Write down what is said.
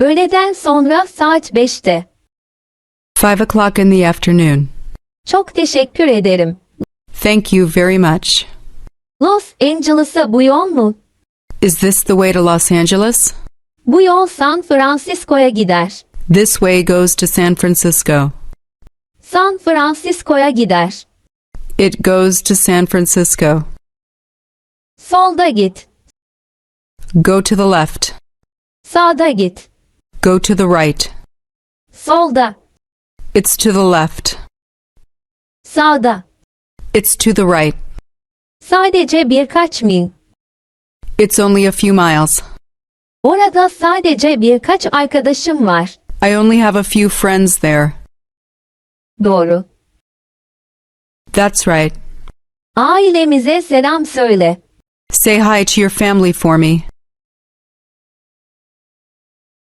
Öğleden sonra saat 5'te. Five o'clock in the afternoon. Çok teşekkür ederim. Thank you very much. Los Angeles'a bu yol mu? Is this the way to Los Angeles? Bu yol San Francisco'ya gider. This way goes to San Francisco. San Francisco'ya gider. It goes to San Francisco. Solda git. Go to the left. Sağda git. Go to the right. Solda. It's to the left. Sağda. It's to the right. Sadece birkaç mil. It's only a few miles. Orada sadece birkaç arkadaşım var. I only have a few friends there. Doğru. That's right. Ailemize selam söyle. Say hi to your family for me.